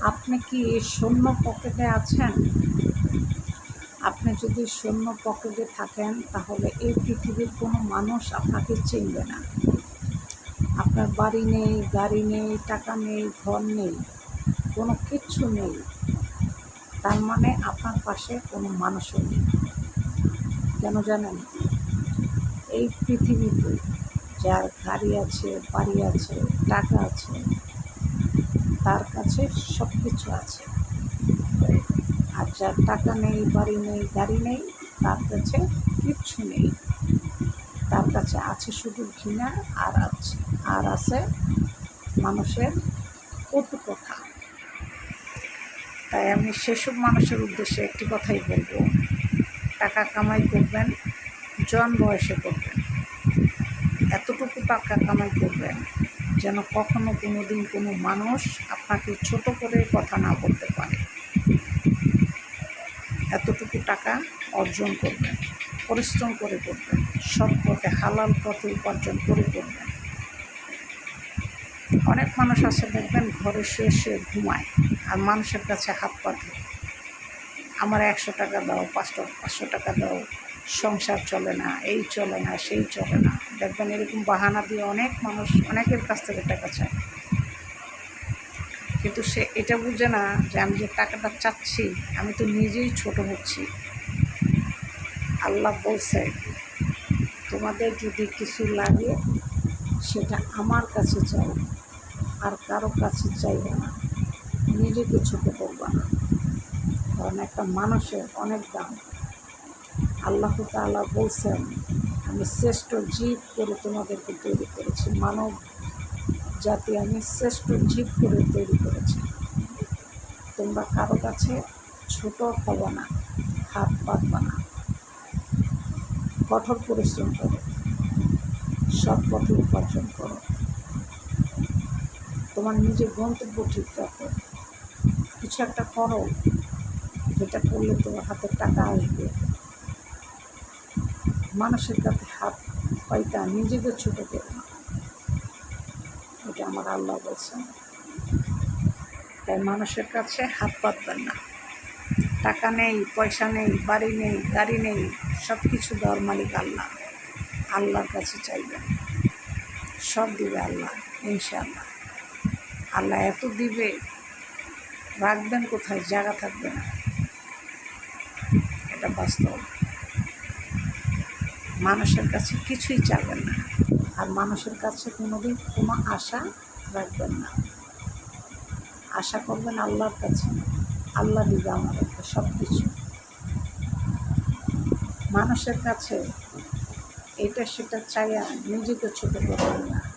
আপনি কি শূন্য পকেটে আছেন? আপনি যদি শূন্য পকেটে থাকেন, তাহলে এই পৃথিবীর কোনো মানুষ আপনাকে চিনবে না। আপনার বাড়ি নেই, গাড়ি নেই, টাকা নেই, ঘর নেই, কোনো কিচ্ছু নেই। তার মানে আপনার পাশে কোনো মানুষও নেই। কেন জানেন? এই পৃথিবীতে যার গাড়ি আছে, বাড়ি আছে, টাকা আছে তার কাছে সব কিছু আছে। আর যার টাকা নেই, বাড়ি নেই, গাড়ি নেই, তার কাছে কিচ্ছু নেই। তার কাছে আছে শুধু ঘৃণা আর আছে আর আছে মানুষের কটু কথা তাই আমি সেসব মানুষের উদ্দেশ্যে একটি কথাই বলব। টাকা কামাই করবেন, জন বয়সে করবেন। এতটুকু টাকা কামাই করবেন যেন কখনো কোনো দিন কোনো মানুষ আপনাকে ছোট করে কথা না বলতে পারে। এতটুকু টাকা অর্জন করবেন, পরিশ্রম করে করবেন, সৎ পথে, হালাল পথে উপার্জন করে করবেন। অনেক মানুষ আছে, দেখবেন ঘরে শুয়ে শুয়ে ঘুমায় আর মানুষের কাছে হাত পাতে আমার একশো টাকা দাও, পাঁচশো পাঁচশো টাকা দাও সংসার চলে না, এই চলে না, সেই চলে না। দেখবেন এরকম বাহানা দিয়ে অনেক মানুষ, অনেকের কাছ থেকে টাকা চায়। কিন্তু সে এটা বুঝে না যে আমি যে টাকাটা চাচ্ছি, আমি তো নিজেই ছোট হচ্ছি। আল্লাহ বলছে, তোমাদের যদি কিছু লাগে, সেটা আমার কাছে চাই আর কারও কাছে চাইবে না। নিজেকে ছোট করবা না। কারণ একটা মানুষের অনেক দাম। আল্লাহ তাআলা বলছেন, আমি শ্রেষ্ঠ জীব করে তোমাদেরকে তৈরি করেছি, মানব জাতি আমি শ্রেষ্ঠ জীব করে তৈরি করেছি। তোমরা কারও কাছে ছোট হবে না, হাত পাতবা না। কঠোর পরিশ্রম করো, সৎ পথে উপার্জন করো। তোমার নিজের গন্তব্য ঠিক রাখো। কিছু একটা করো, যেটা করলে তোমার হাতে টাকা আসবে। মানুষের কাছে হাত পাইতা নিজেকে ছোট না। এটা আমার আল্লাহ বলছেন। তাই মানুষের কাছে হাত পাতবেন না। টাকা নেই, পয়সা নেই, বাড়ি নেই, গাড়ি নেই সব কিছু দেওয়ার মালিক আল্লাহ। আল্লাহর কাছে চাইবেন। সব দিবে আল্লাহ, ইনশাআল্লাহ। আল্লাহ এত দিবে, রাখবেন কোথায়? জায়গা থাকবে না। এটা বাস্তব। মানুষের কাছে কিছুই চাবেন না। আর মানুষের কাছে কোনোদিন কোনো আশা রাখবেন না। আশা করবেন আল্লাহর কাছে, আল্লাহ দিবে আমাদেরকে সব কিছু মানুষের কাছে এটা সেটা চাইয়া নিজেকে ছোটো করবেন না।